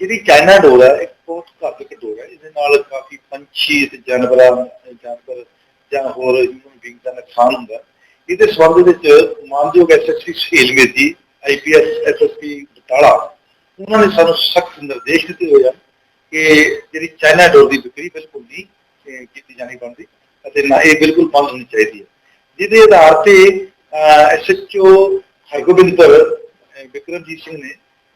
ਜਿਹੜੀ ਚਾਈਨਾ ਡੋਰ ਹੈ ਇੱਕ ਬਹੁਤ ਘਾਤਕ ਡੋਰ ਹੈ ਇਹਦੇ ਨਾਲ ਕਾਫੀ ਪੰਛੀ ਤੇ ਜਾਨਵਰਾਂ ਜਾਨਵਰ ਜਾਂ ਹੋਰ ਹਿਊਮਨ ਬੀਇੰਗ ਦਾ ਨੁਕਸਾਨ ਹੁੰਦਾ ਇਹਦੇ ਸੰਬੰਧ ਵਿੱਚ ਮਾਨਯੋਗ SSP Suhail Medi IPS SSP Batala ਉਹਨਾਂ ਨੇ ਸਾਨੂੰ ਸਖਤ ਨਿਰਦੇਸ਼ ਦਿੱਤੇ ਹੋਏ ਆ ਕਿ ਜਿਹੜੀ ਚਾਈਨਾ ਡੋਰ ਦੀ ਵਿਕਰੀ ਬਿਲਕੁਲ ਨਹੀਂ ਕੀਤੀ ਜਾਣੀ ਬਣਦੀ ਅਤੇ ਨਾ ਇਹ ਬਿਲਕੁਲ ਬੰਦ ਹੋਣੀ ਚਾਹੀਦੀ ਹੈ। ਜਿਹਦੇ ਆਧਾਰ ਤੇ ਐਸਐਚਓ ਹਰਗੋਬਿੰਦਪੁਰ ਅਹ, ਵਿਕਰਮਜੀਤ ਸਿੰਘ ਨੇ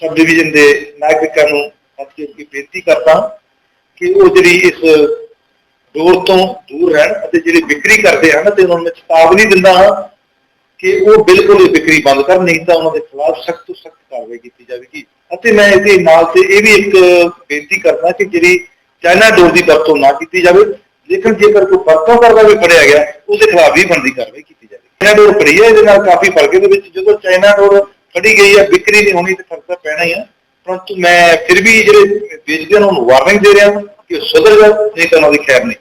ਸਬ ਡਿਵੀਜ਼ਨ ਦੇ ਨਾਗਰਿਕਾਂ ਨੂੰ ਹੱਥ ਜੋੜ ਬੇਨਤੀ ਕਰਦਾ ਕਿ ਉਹ ਜਿਹੜੀ ਇਸ ਦੂਰ ਤੋਂ ਦੂਰ ਰਹਿਣ ਅਤੇ ਜਿਹੜੇ ਵਿਕਰੀ ਕਰਦੇ ਹਨ ਤੇ ਉਹਨਾਂ ਨੂੰ ਮੈਂ ਚੇਤਾਵਨੀ ਦਿੰਦਾ ਹਾਂ ਕਿ ਉਹ ਬਿਲਕੁਲ ਇਹ ਵਿਕਰੀ ਬੰਦ ਕਰਨ, ਨਹੀਂ ਤਾਂ ਉਹਨਾਂ ਦੇ ਖਿਲਾਫ ਸਖਤ ਤੋਂ ਸਖਤ ਕਾਰਵਾਈ ਕੀਤੀ ਜਾਵੇਗੀ। ਅਤੇ ਮੈਂ ਇਹਦੇ ਨਾਲ ਤੇ ਇਹ ਵੀ ਇੱਕ ਬੇਨਤੀ ਕਰਦਾ ਕਿ ਜਿਹੜੀ ਚਾਈਨਾ ਡੋਰ ਦੀ ਵਰਤੋਂ ਨਾ ਕੀਤੀ ਜਾਵੇ, ਲੇਕਿਨ ਜੇਕਰ ਕੋਈ ਵਰਤੋਂ ਕਰਦਾ ਵੀ ਫੜਿਆ ਗਿਆ, ਉਹਦੇ ਖਿਲਾਫ ਵੀ ਬਣਦੀ ਕਾਰਵਾਈ ਕੀਤੀ ਜਾਵੇ ਚਾਈਨਾ ਡੋਰ ਫੜੀ ਹੈ, ਇਹਦੇ ਨਾਲ ਕਾਫੀ ਫ਼ਰਕ ਇਹਦੇ ਵਿੱਚ ਜਦੋਂ ਚਾਈਨਾ ਡੋਰ ਫੜੀ ਗਈ ਹੈ ਵਿਕਰੀ ਨਹੀਂ ਹੋਣੀ ਤੇ ਫ਼ਰਕ ਤਾਂ ਪੈਣਾ ਹੀ ਆ। ਪਰੰਤੂ ਮੈਂ ਫਿਰ ਵੀ ਜਿਹੜੇ ਵੇਚਦੇ ਉਹਨਾਂ ਨੂੰ ਵਾਰਨਿੰਗ ਦੇ ਰਿਹਾ ਕਿ ਉਹ ਸੁਧਰ ਜਾਓ, ਨਹੀਂ ਤਾਂ ਉਹਨਾਂ ਦੀ ਖੈਰ ਨਹੀਂ।